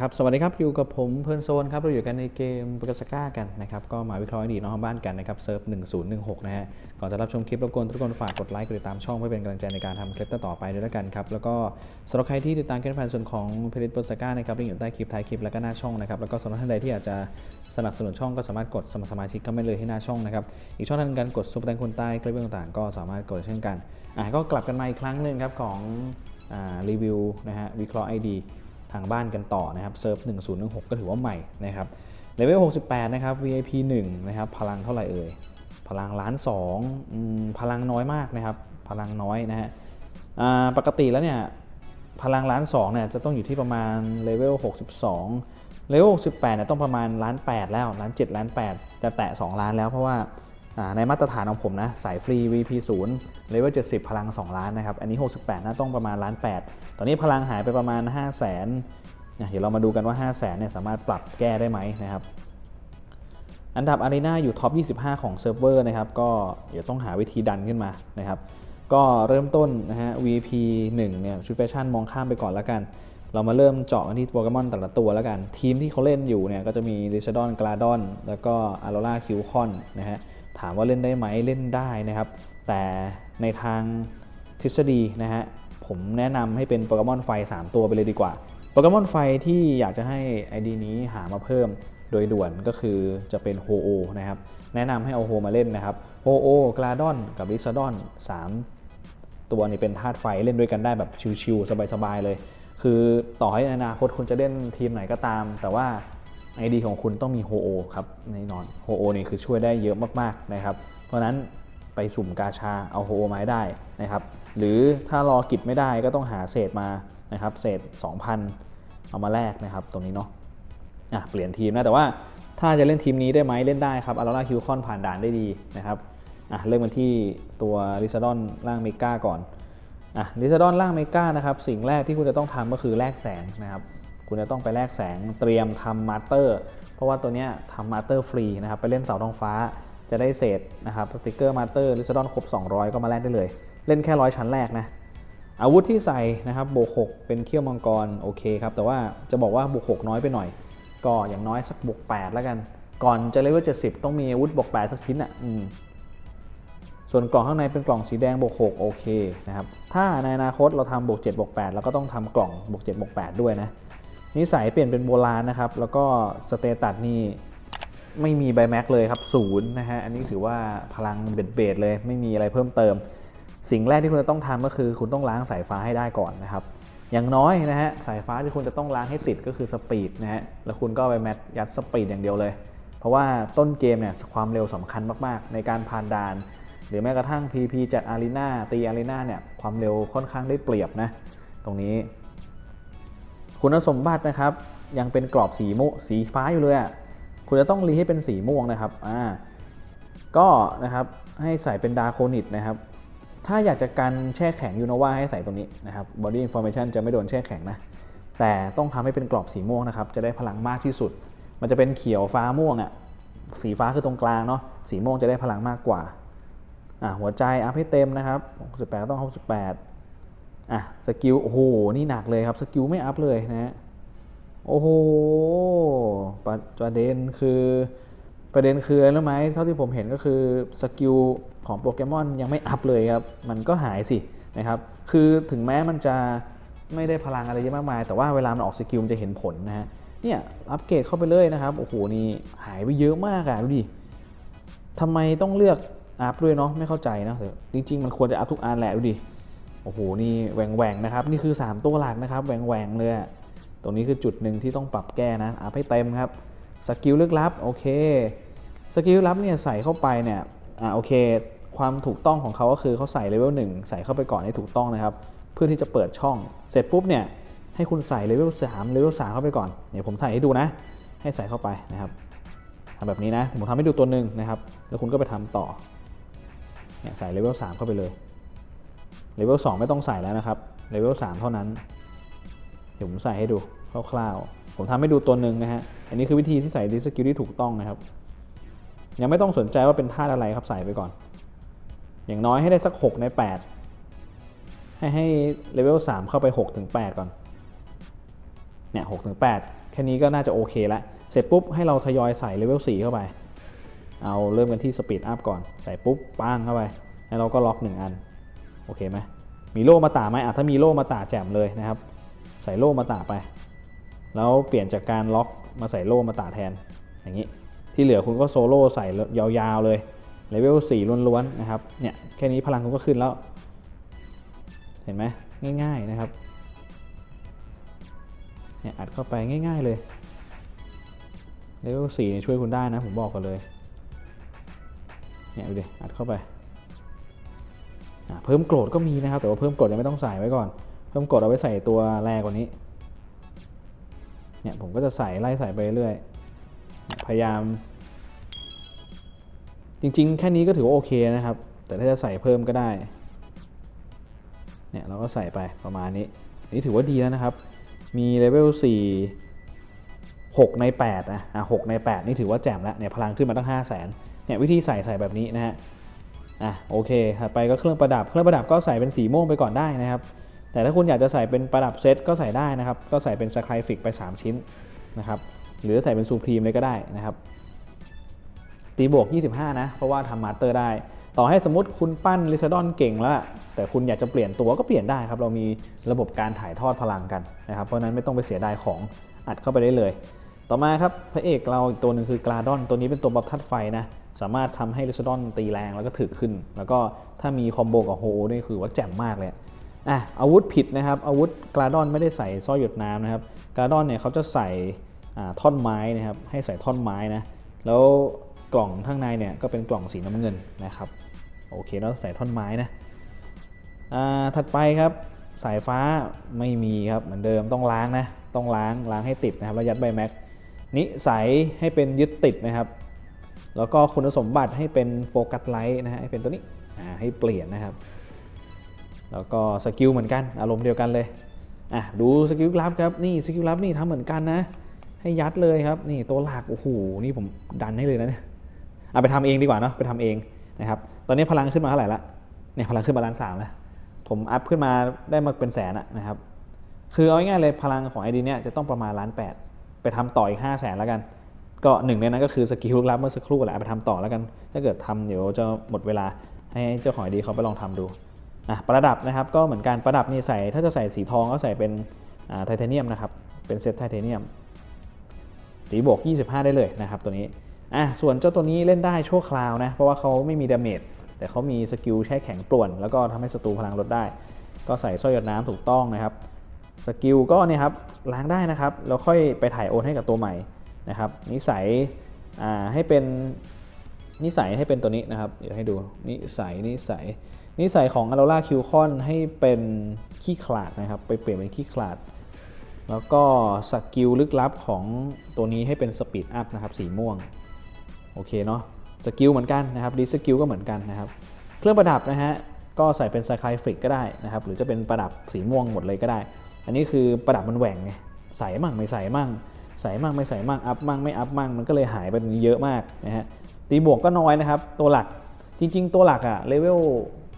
ครับสวัสดีครับอยู่กับผมเพื่อนโซนครับเราอยู่กันในเกมปกสก้ากันนะครับก็มาวิเคราะห์อดีตน้องบ้านกันนะครับเซิร์ฟ1016นะฮะก่อนจะรับชมคลิปรบกวนทุกคนฝากกดไลค์กดติดตามช่องเพื่อเป็นกำลังใจในการทำคลิปต่อไปด้วยแล้วกันครับแล้วก็สำหรับใครที่ติดตามเกมผ่านส่วนของเพลิตปกสก้านะครับลิงก์อยู่ใต้คลิปท้ายคลิปแล้วก็หน้าช่องนะครับแล้วก็สำหรับท่านใดที่อยากจะสนับสนุนช่องก็สามารถกดสมัครสมาชิกเข้ามาเลยที่หน้าช่องนะครับอีกช่องทางการกดซุปเปอร์แตงคนใต้คลิปต่างๆ ก็สามารถกดเช่นกันอะก็กลับกันมาอีกครั้งหนึ่งครับของอ่ารีวิวนะฮะวิเคราะห์ ID ทางบ้านกันต่อนะครับเซิร์ฟ1016 ก็ถือว่าใหม่นะครับเลเวล68 นะครับ VIP 1 นะครับ พลังเท่าไหร่เอ่ย พลังล้านสองพลังน้อยมากนะครับ พลังน้อยนะฮะปกติแล้วเนี่ย พลังล้านสองเนี่ยจะต้องอยู่ที่ประมาณเลเวล62เลเวล68เนี่ยต้องประมาณล้าน8แล้วล้าน7ล้าน8 จะแตะ 2 ล้านแล้วเพราะว่า ในมาตรฐานของผมนะ สายฟรี VP 0เลเวล70 พลัง 2 ล้านนะครับ อันนี้ 68นะต้องประมาณล้าน8ตอนนี้พลังหายไปประมาณ 5 0 0 0 0นเดี๋ยวเรามาดูกันว่า 5 0 0 0 0นเนี่ยสามารถปรับแก้ได้ไหมนะครับ อันดับอารีนาอยู่ท็อป 25 ของเซิร์ฟเวอร์นะครับ ก็เดี๋ยวต้องหาวิธีดันขึ้นมานะครับ ก็เริ่มต้นนะฮะ VP 1เนี่ยชุดแฟชั่นมองข้ามไปก่อนแล้วกัน เรามาเริ่มเจาะกันที่โปเกมอนแต่ละตัวแล้วกัน ทีมที่เขาเล่นอยู่เนี่ยก็จะมีริชดอนกลาดอนแล้วก็อาร์โรราคิวคอนนะฮะ ถามว่าเล่นได้ไหมเล่นได้นะครับ แต่ในทางทฤษฎีนะฮะผมแนะนำให้เป็นโปเกมอนไฟ 3 ตัวไปเลยดีกว่าโปเกมอนไฟที่อยากจะให้ ID นี้หามาเพิ่มโดยด่วนก็คือจะเป็นโฮโอนะครับ แนะนำให้เอาโฮมาเล่นนะครับโฮโอกลาดอนกับริชดอน3 ตัวนี้เป็นธาตุไฟเล่นด้วยกันได้แบบชิวๆสบายๆเลย คือต่อให้ในอนาคตคุณจะเล่นทีมไหนก็ตาม แต่ว่า ID ของคุณต้องมีโฮโอครับแน่นอนโฮโอนี่คือช่วยได้เยอะมากๆนะครับ เพราะนั้นไปสุ่มกาชาเอาโฮโอมาให้ได้นะครับ หรือถ้ารอกิจไม่ได้ก็ต้องหาเศษมานะครับ เศษ 2,000 เอามาแลกนะครับ ตรงนี้เนาะอะเปลี่ยนทีมนะแต่ว่าถ้าจะเล่นทีมนี้ได้ไหมเล่นได้ครับอาราคิวคอนผ่านด่านได้ดีนะครับอะเริ่มกันที่ตัวริซาดอนล่างเมกาก่อนอะลิซาดอนล่างเมกานะครับสิ่งแรกที่คุณจะต้องทำก็คือแลกแสงนะครับ คุณจะต้องไปแลกแสงเตรียมทำมาสเตอร์ เพราะว่าตัวเนี้ยทำมาสเตอร์ฟรีนะครับไปเล่นเสาทองฟ้าจะได้เศษนะครับสติกเกอร์มาสเตอร์ลิซาดอนครบ 200 ก็มาแลกได้เลย เล่นแค่ร้อยชั้นแรกนะอาวุธที่ใส่นะครับโบก6เป็นเขี้ยวมังกรโอเคครับแต่ว่าจะบอกว่าบวก6น้อยไปหน่อย ก็อย่างน้อยสักบวก8แล้วกัน ก่อนจะเลเวล70 ต้องมีอาวุธบวก8สักชิ้นอะอืมส่วนกล่องข้างในเป็นกล่องสีแดงบวก6โอเคนะครับถ้าในอนาคตเราทำบวก7บวก8เราก็ต้องทำกล่องบวก7บวก8ด้วยนะ นิสัยเปลี่ยนเป็นโบราณนะครับ แล้วก็สเตตัสนี่ไม่มีใบแม็กเลยครับศูนย์นะฮะ อันนี้ถือว่าพลังเบ็ดเบดเลย ไม่มีอะไรเพิ่มเติม สิ่งแรกที่คุณจะต้องทำก็คือ คุณต้องล้างสายฟ้าให้ได้ก่อนนะครับ อย่างน้อยนะฮะสายฟ้าที่คุณจะต้องล้างให้ติดก็คือสปีดนะฮะ แล้วคุณก็ไปแมทยัดสปีดอย่างเดียวเลย เพราะว่าต้นเกมเนี่ยความเร็วสำคัญมากๆ ในการผ่านด่าน หรือแม้กระทั่ง PP จัดอารีนาตีอารีนาเนี่ยความเร็วค่อนข้างได้เปรียบนะตรงนี้ คุณสมบัตินะครับ ยังเป็นกรอบสีมุสีฟ้าอยู่เลยอะ่ะคุณจะต้องรีให้เป็นสีม่วงนะครับอ่าก็นะครับให้ใส่เป็นดาร์โคนิตนะครับ ถ้าอยากจะกันแช่แข็งยูโนวาให้ใส่ตรงนี้นะครับ body information จะไม่โดนแช่แข็งนะแต่ต้องทำให้เป็นกรอบสีม่วงนะครับ จะได้พลังมากที่สุด มันจะเป็นเขียวฟ้าม่วงอะ่ะสีฟ้าคือตรงกลางเนาะสีม่วงจะได้พลังมากกว่าอะหัวใจอัพให้เต็มนะครับ68ต้อง68 อะสกิลโอ้โหนี่หนักเลยครับสกิลไม่อัพเลยนะฮะโอ้โหประประเด็นคือประเด็นคืออะไรรู้ไหมเท่าที่ผมเห็นก็คือสกิลของโปเกมอนยังไม่อัพเลยครับ มันก็หายสินะครับ คือถึงแม้มันจะไม่ได้พลังอะไรเยอะมากมาย แต่ว่าเวลามันออกสกิลมันจะเห็นผลนะฮะเนี่ยอัปเกรดเข้าไปเลยนะครับ โอ้โหนี่หายไปเยอะมากอะดูดิทำไมต้องเลือกอัพด้วยเนาะไม่เข้าใจนะแต่จริงๆ มันควรจะอัพทุกอันแหละดูดิ โอ้โห นี่แหวงแหวงๆนะครับ นี่คือ 3 ตัวหลักนะครับแหวงแหวงๆเลยตรงนี้คือจุดหนึ่งที่ต้องปรับแก้นะอัพให้เต็มครับ สกิลลึกลับ โอเค สกิลลับเนี่ยใส่เข้าไปเนี่ย อ่าโอเค ความถูกต้องของเขาก็คือเขาใส่เลเวลหนึ่งใส่เข้าไปก่อนให้ถูกต้องนะครับ เพื่อที่จะเปิดช่อง เสร็จปุ๊บเนี่ย ให้คุณใส่เลเวลสามเลเวลสามเข้าไปก่อน เดี๋ยวผมใส่ให้ดูนะ ให้ใส่เข้าไปนะครับทำแบบนี้นะ ผมทำให้ดูตัวหนึ่งนะครับ แล้วคุณก็ไปทำต่อ เนี่ยใส่เลเวล3เข้าไปเลย เลเวล2ไม่ต้องใส่แล้วนะครับเลเวล3เท่านั้นเดี๋ยวผมใส่ให้ดูคร่าวๆผมทำให้ดูตัวหนึ่งนะฮะอันนี้คือวิธีที่ใส่ดิสกิลที่ถูกต้องนะครับ ยังไม่ต้องสนใจว่าเป็นธาตุอะไรครับใส่ไปก่อน อย่างน้อยให้ได้สัก 6 ใน 8 ให้ให้เลเวล3เข้าไป6ถึง8ก่อนเนี่ยหกถึงแปดแค่นี้ก็น่าจะโอเคแล้วเสร็จปุ๊บให้เราทยอยใส่เลเวล4เข้าไป เอาเริ่มกันที่สปีดอัพก่อน ใส่ปุ๊บป้างเข้าไป แล้วเราก็ล็อก 1 อัน โอเคไหมมีโล่มาตาไหมอะถ้ามีโล่มาตาแจ่มเลยนะครับ ใส่โล่มาตาไป แล้วเปลี่ยนจากการล็อกมาใส่โล่มาตาแทน อย่างนี้ ที่เหลือคุณก็โซโล่ใส่ยาวๆเลย เลเวล4ล้วนๆนะครับ เนี่ยแค่นี้พลังคุณก็ขึ้นแล้ว เห็นไหมง่าย ๆนะครับ เนี่ยอัดเข้าไปง่าย ๆเลย เลเวลสี่ช่วยคุณได้นะผมบอกกันเลย เนี่ยดูดิอัดเข้าไป เพิ่มโกรธก็มีนะครับ แต่ว่าเพิ่มโกรธยังไม่ต้องใส่ไว้ก่อน เพิ่มโกรธเอาไว้ใส่ตัวแรกกว่านี้ เนี่ยผมก็จะใส่ไล่ใส่ไปเรื่อย พยายาม จริงๆ แค่นี้ก็ถือว่าโอเคนะครับ แต่ถ้าจะใส่เพิ่มก็ได้ เนี่ยเราก็ใส่ไปประมาณนี้ นี่ถือว่าดีแล้วนะครับ มีเลเวล4 6 ใน8นะอะ6ใน 8 นี่ถือว่าแจ่มแล้วเนี่ยพลังขึ้นมาตั้ง 5 0 0 0 0นเนี่ยวิธีใส่ใส่แบบนี้นะฮะ อะโอเคถัดไปก็เครื่องประดับ เครื่องประดับก็ใส่เป็นสีม่วงไปก่อนได้นะครับ แต่ถ้าคุณอยากจะใส่เป็นประดับเซตก็ใส่ได้นะครับ ก็ใส่เป็นสไครฟิกไป 3 ชิ้นนะครับ หรือใส่เป็นซูพรีมเลยก็ได้นะครับ ตีบวก 25 นะ เพราะว่าทำมาสเตอร์ได้ ต่อให้สมมติคุณปั้นลิซาดอนเก่งแล้ว แต่คุณอยากจะเปลี่ยนตัวก็เปลี่ยนได้ครับ เรามีระบบการถ่ายทอดพลังกันนะครับ เพราะนั้นไม่ต้องไปเสียดายของอัดเข้าไปได้เลย ต่อมาครับพระเอกเราอีกตัวหนึ่งคือกราดอน ตัวนี้เป็นตัวบัฟทัดไฟนะ สามารถทำให้ลิซดอนตีแรงแล้วก็ถึกขึ้น แล้วก็ถ้ามีคอมโบกับโฮนี่คือว่าแจ่มมากเลยอะอาวุธผิดนะครับ อาวุธกราดอนไม่ได้ใส่สร้อยหยดน้ำนะครับกราดอนเนี่ยเขาจะใส่ท่อนไม้นะครับให้ใส่ท่อนไม้นะแล้วกล่องข้างในเนี่ยก็เป็นกล่องสีน้ำเงินนะครับโอเคแล้วใส่ท่อนไม้นะถัดไปครับสายฟ้าไม่มีครับเหมือนเดิมต้องล้างนะต้องล้างล้างให้ติดนะครับแล้วยัดใบแม็กนิสัยให้เป็นยึดติดนะครับ แล้วก็คุณสมบัติให้เป็นโฟกัสไลท์นะฮะให้เป็นตัวนี้ให้เปลี่ยนนะครับ แล้วก็สกิลเหมือนกัน อารมณ์เดียวกันเลยอะดูสกิลลับครับนี่สกิลลับนี่ทำเหมือนกันนะ ให้ยัดเลยครับ นี่ตัวหลักโอ้โหนี่ผมดันให้เลยนะเนี่ยเอาไปทำเองดีกว่าเนาะไปทำเองนะครับ ตอนนี้พลังขึ้นมาเท่าไหร่ละเนี่ยพลังขึ้นมาล้านสามแล้วผมอัพขึ้นมาได้มาเป็นแสนอะนะครับ คือเอาง่ายๆเลยพลังของไอดีเนี่ยจะต้องประมาณล้านแปดไปทำต่ออีกห้าแสนแล้วกัน ก็หนึ่งในนั้นก็คือสกิลลับเมื่อสักครู่แหละไปทำต่อแล้วกัน ถ้าเกิดทำเดี๋ยวจะหมดเวลาให้เจ้าของดีเขาไปลองทำดูอะประดับนะครับก็เหมือนกันประดับนี่ใส่ถ้าจะใส่สีทองก็ใส่เป็นไทเทเนียมนะครับเป็นเซตไทเทเนียมตีบวก 25 ได้เลยนะครับตัวนี้อะส่วนเจ้าตัวนี้เล่นได้ชั่วคราวนะเพราะว่าเขาไม่มีดาเมจแต่เขามีสกิลใช้แข็งป่วน แล้วก็ทำให้ศัตรูพลังลดได้ ก็ใส่สร้อยหยดน้ำถูกต้องนะครับสกิลก็เนี่ยครับล้างได้นะครับแล้วค่อยไปถ่ายโอนให้กับตัวใหม่ นะครับนิสัยให้เป็นนิสัยให้เป็นตัวนี้นะครับ เดี๋ยวให้ดูนิสัยนิสัยนิสัยของอ r ร r a คิวคอนให้เป็นขี้ขลาดนะครับ ไปเปลี่ยนเป็นขี้ขลาด แล้วก็สกิลลึกลับของตัวนี้ให้เป็นสปีดอัพนะครับสีม่วง โอเคเนาะสกิลเหมือนกันนะครับดีสกิลก็เหมือนกันนะครับ เครื่องประดับนะฮะก็ใส่เป็นไซคลฟริกก็ได้นะครับ หรือจะเป็นประดับสีม่วงหมดเลยก็ได้ อันนี้คือประดับมันแหว่งไงใส่มั่งไม่ใส่มั่ง ใส่มั่งไม่ใส่มั่งอัพมั่งไม่อัพมั่งมันก็เลยหายไปตรงนี้เยอะมากนะฮะตีบวกก็น้อยนะครับ ตัวหลักจริง ๆ ตัวหลักอะเลเวล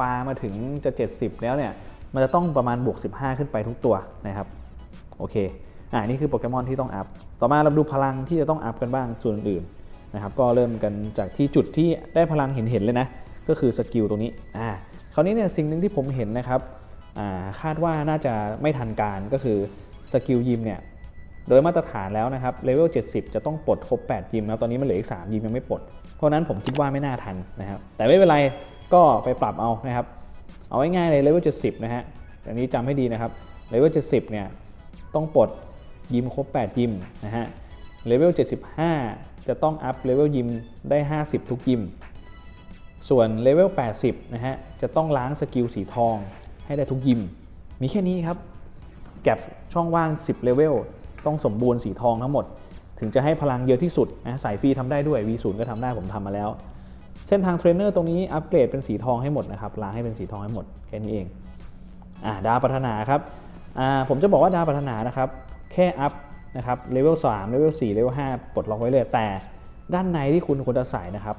ปลามาถึงจะ 70 แล้วเนี่ยมันจะต้องประมาณบวก 15 ขึ้นไปทุกตัวนะครับโอเคอ่านี่คือโปเกมอนที่ต้องอัพต่อมาเราดูพลังที่จะต้องอัพกันบ้างส่วนอื่นนะครับก็เริ่มกันจากที่จุดที่ได้พลังเห็นเเลยนะก็คือสกิลตรงนี้อ่าคราวนี้เนี่ยสิ่งหนึ่งที่ผมเห็นนะครับอ่าคาดว่าน่าจะไม่ทันการก็คือสกิลยิมเนี่ย โดยมาตรฐานแล้วนะครับเลเวล 70 จะต้องปลดครบ 8 ยิมแล้วตอนนี้มันเหลืออีก 3 ยิมยังไม่ปลด เพราะนั้นผมคิดว่าไม่น่าทันนะครับแต่ไม่เป็นไรก็ไปปรับเอานะครับ เอาง่ายๆเลยเลเวล 70 นะฮะอันนี้จำให้ดีนะครับเลเวล 70 เนี่ยต้องปลดยิมครบ 8 ยิมนะฮะเลเวล 75 จะต้องอัพเลเวลยิมได้ 50 ทุกยิม ส่วนเลเวล 80 นะฮะจะต้องล้างสกิลสีทองให้ได้ทุกยิม มีแค่นี้ครับ แก็บช่องว่าง 10 เลเวล ต้องสมบูรณ์สีทองทั้งหมด ถึงจะให้พลังเยอะที่สุดนะสายฟรีทำได้ด้วย V0 ก็ทำได้ผมทำมาแล้ว เส้นทางเทรนเนอร์ตรงนี้อัปเกรดเป็นสีทองให้หมดนะครับล้างให้เป็นสีทองให้หมดแค่นี้เองอ่าดาวพัฒนาครับอ่าผมจะบอกว่าดาวพัฒนานะครับแค่อัพนะครับเลเวล3เลเวล4เลเวล5ปลดล็อกไว้เลยแต่ด้านในที่คุณควรจะใส่นะครับ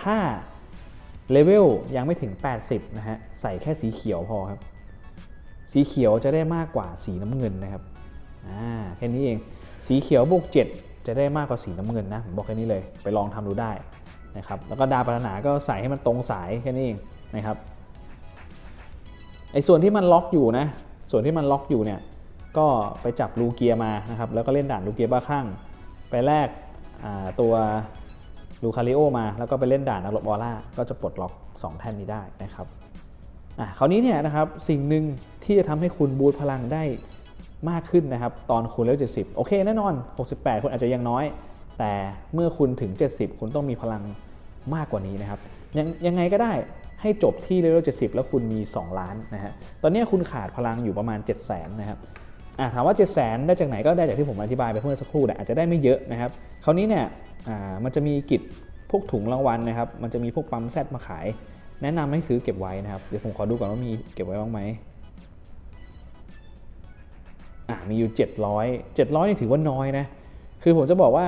ถ้าเลเวลยังไม่ถึง 80 นะฮะ ใส่แค่สีเขียวพอครับ สีเขียวจะได้มากกว่าสีน้ำเงินนะครับ อ่าแค่นี้เอง สีเขียวบวก 7 จะได้มากกว่าสีน้ำเงินนะผมบอกแค่นี้เลยไปลองทำดูได้นะครับแล้วก็ดาวปรารถนาก็ใส่ให้มันตรงสายแค่นี้เองนะครับไอ้ส่วนที่มันล็อกอยู่นะส่วนที่มันล็อกอยู่เนี่ยก็ไปจับลูเกียร์มานะครับแล้วก็เล่นด่านลูเกียร์บ้าคลั่งไปแลกตัวลูคาริโอมา แล้วก็ไปเล่นด่านนักรบบอลล่าก็จะปลดล็อก 2 แท่นนี้ได้นะครับอะคราวนี้เนี่ยนะครับสิ่งหนึ่งที่จะทำให้คุณบูตพลังได้ มากขึ้นนะครับ ตอนคุณเลเว70 โอเคแน่นอน 68 คุณอาจจะยังน้อย แต่เมื่อคุณถึง 70 คุณต้องมีพลังมากกว่านี้นะครับ ยังยังไงก็ได้ให้จบที่เลเวล70 แล้วคุณมี 2 ล้านนะฮะ ตอนนี้คุณขาดพลังอยู่ประมาณ 7 0 0 0 0 0นะครับถามว่า7 0 0 0 0 0 ได้จากไหนก็ได้จากที่ผมอธิบายไปเมื่อสักครู่แต่อาจจะได้ไม่เยอะนะครับ คราวนี้เนี่ยมันจะมีกิจพวกถุงรางวัลนะครับ มันจะมีพวกปั๊มแซดมาขาย แนะนำให้ซื้อเก็บไว้นะครับ เดี๋ยวผมขอดูก่อนว่ามีเก็บไว้บ้างไหม อะมีอยู่ 700 700นี่ถือว่าน้อยนะ คือผมจะบอกว่า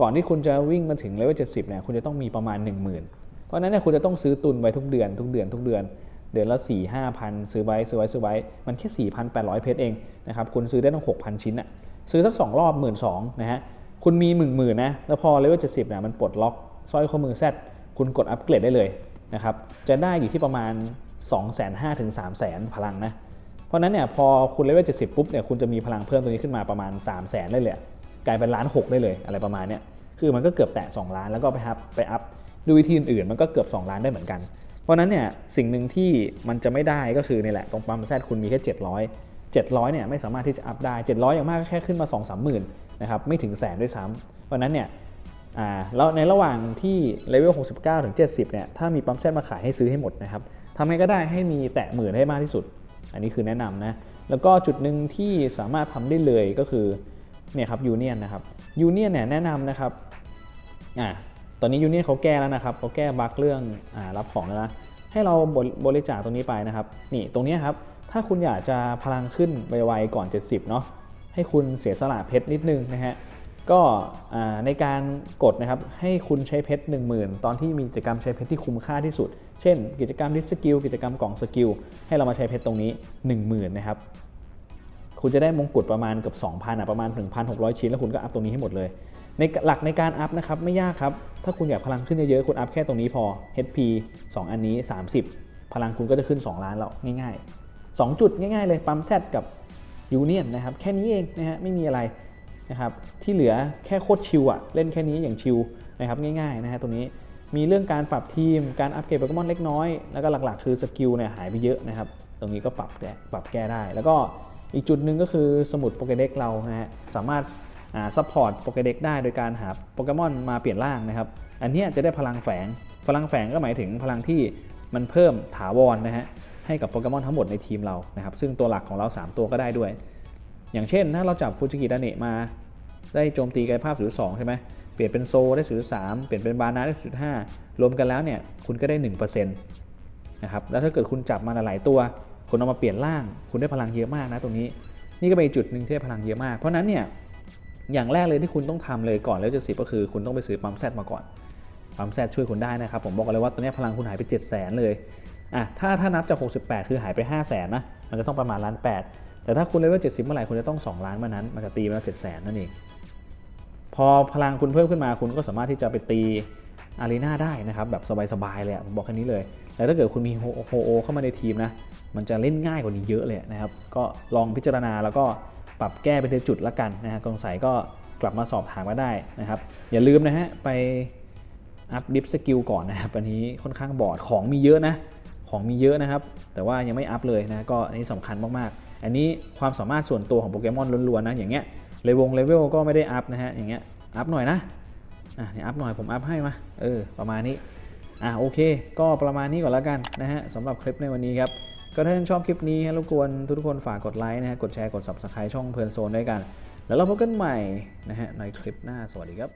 ก่อนที่คุณจะวิ่งมาถึงเลเวล70เนี่ยคุณจะต้องมีประมาณ 10,000 เพราะนั้นเนี่ยคุณจะต้องซื้อตุนไว้ทุกเดือน ทุกเดือนทุกเดือน เดือนละ 4 5พันซื้อไว้ซื้อไว้ซื้อไว้ มันแค่ 4,800 เพชรเองนะครับคุณซื้อได้ต้อง6,000 ชิ้นอะซื้อสัก 2 รอบ 1 2ื่นนะฮะคุณมีหมื่นหมื่นนะแล้วพอเลเวล70เนี่ยมันปลดล็อกสร้อยข้อมือแซดคุณกดอัปเกรดได้เลยนะครับจะได้อยู่ที่ประมาณ 2 5 0 0 0ถึง3 0 0 0 0 พลังนะ เพราะนั้นเนี่ยพอคุณเลเวล70 ปุ๊บเนี่ยคุณจะมีพลังเพิ่มตัวนี้ขึ้นมาประมาณ 3 0 0 0 0 0เลยเลยกลายเป็นล้านหกได้เลยอะไรประมาณเนี้ยคือมันก็เกือบแตะ2ล้านแล้วก็ไปอัพไปอัพดูวิธีอื่นๆมันก็เกือบ 2 ล้านได้เหมือนกัน เพราะนั้นเนี่ยสิ่งหนึ่งที่มันจะไม่ได้ก็คือนี่แหละตรงปั๊มแซดคุณมีแค่ 700 700เนี่ยไม่สามารถที่จะอัพได้ 700 อย่างมากก็แค่ขึ้นมา 2 3หมื่นนะครับไม่ถึงแสนด้วยซ้ำเพราะนั้นเนี่ยอ่าแล้วในระหว่างที่เลเวล 69 ถึง 70 เนี่ย ถ้ามีปั๊มแซดมาขายให้ซื้อให้หมดนะครับทำไงก็ได้ให้มีแตะหมื่นให้มากที่สุด อันนี้คือแนะนำนะ แล้วก็จุดหนึ่งที่สามารถทำได้เลยก็คือเนี่ยครับยูเนียนนะครับยูเนียนเนี่ยแนะนำนะครับอ่าตอนนี้ยูเนียนเขาแก้แล้วนะครับเขาแก้บั๊กเรื่องอ่ารับของแล้วนะให้เราบริบริจาคตรงนี้ไปนะครับ นี่ตรงนี้ครับ ถ้าคุณอยากจะพลังขึ้นไวๆก่อน 70 เนาะให้คุณเสียสละเพชรนิดนึงนะฮะ ก็ในการกดนะครับให้คุณใช้เพชร 10,000 ตอนที่มีกิจกรรมใช้เพชรที่คุ้มค่าที่สุด เช่น กิจกรรมดิสกิลกิจกรรมกล่องสกิลให้เรามาใช้เพชรตรงนี้ 10,000 นะครับคุณจะได้มงกุฎประมาณเกือบ2,000อะประมาณ 1,600 ชิ้น แล้วคุณก็อัพตรงนี้ให้หมดเลย ในหลักในการอัพนะครับไม่ยากครับ ถ้าคุณอยากพลังขึ้นเยอะๆคุณอัพแค่ตรงนี้พอ HP 2 อันนี้ 30 พลังคุณก็จะขึ้น 2 ล้านแล้วง่ายๆ 2 จุดง่ายๆเลยปั๊มแซดกับยูเนียนนะครับแค่นี้เองนะฮะไม่มีอะไร นะครับที่เหลือแค่โคตรชิลอะเล่นแค่นี้อย่างชิลนะครับง่ายๆนะฮะตรงนี้มีเรื่องการปรับทีมการอัปเกรดโปเกมอนเล็กน้อย แล้วก็หลักๆ คือสกิลเนี่ยหายไปเยอะนะครับ ตรงนี้ก็ปรับแก้ปรับแก้ได้ แล้วก็อีกจุดหนึ่งก็คือสมุดโปเกเด็กเรานะฮะสามารถซัพพอร์ตโปเกเด็กได้โดยการหาโปเกมอนมาเปลี่ยนร่างนะครับ อันนี้จะได้พลังแฝง พลังแฝงก็หมายถึงพลังที่มันเพิ่มถาวรนะฮะให้กับโปเกมอนทั้งหมดในทีมเรานะครับซึ่งตัวหลักของเรา 3 ตัวก็ได้ด้วย อย่างเช่นถ้าเราจับฟูจิกิดาเนะมา ได้โจมตีกายภาพ02ใช่ไหมเปลี่ยนเป็นโซได้03เปลี่ยนเป็นบานาได้05รวมกันแล้วเนี่ยคุณก็ได้ 1%นะครับแล้วถ้าเกิดคุณจับมาหลายตัว คุณเอามาเปลี่ยนร่าง คุณได้พลังเยอะมากนะตรงนี้ นี่ก็เป็นจุดหนึ่งที่ได้พลังเยอะมาก เพราะนั้นเนี่ยอย่างแรกเลยที่คุณต้องทำเลยก่อนแล้วจะสิบก็คือ คุณต้องไปซื้อปั๊มแซดมาก่อนปั๊มแซดช่วยคุณได้นะครับผมบอกเลยว่าตอนนี้พลังคุณหายไป 7 0 0 0 0 0 เลยอะถ้าถ้านับจาก 68 คือหายไป 5 0 0 0 0 0นะมันจะต้องประมาณล้านแปดแต่ถ้าคุณเลเวล70 เมื่อไหร่คุณจะต้อง 2 ล้านเมื่อนั้นมันจะตีมาแล้ว7 0 0 0 0 0นั่นเอง พอพลังคุณเพิ่มขึ้นมาคุณก็สามารถที่จะไปตีอารีนาได้นะครับแบบสบายๆเลยผมบอกแค่นี้เลยแล้วถ้าเกิดคุณมีโฮโอเข้ามาในทีมนะมันจะเล่นง่ายกว่านี้เยอะเลยนะครับก็ลองพิจารณาแล้วก็ปรับแก้ไปทีละจุดละกันนะฮะสงสัยก็กลับมาสอบถามมาได้นะครับ อย่าลืมนะฮะไปอัพดิฟสกิลก่อนนะครับอันนี้ค่อนข้างบอดของมีเยอะนะของมีเยอะนะครับ แต่ว่ายังไม่อัพเลยนะก็อันนี้สำคัญมากๆ อันนี้ความสามารถส่วนตัวของโปเกมอนล้วนๆนะอย่างเงี้ย เลวงเลเวลก็ไม่ได้อัพนะฮะอย่างเงี้ยอัพหน่อยนะอะเนี่ยอัพหน่อยผมอัพให้มาเออประมาณนี้อะโอเค ก็ประมาณนี้ก่อนแล้วกันนะฮะสำหรับคลิปในวันนี้ครับก็ถ้าท่านชอบคลิปนี้ให้รบกวนทุกคนฝากกดไลค์นะฮะกดแชร์กด subscribe ช่องเพลินโซนด้วยกัน แล้วเราพบกันใหม่นะฮะในคลิปหน้าสวัสดีครับ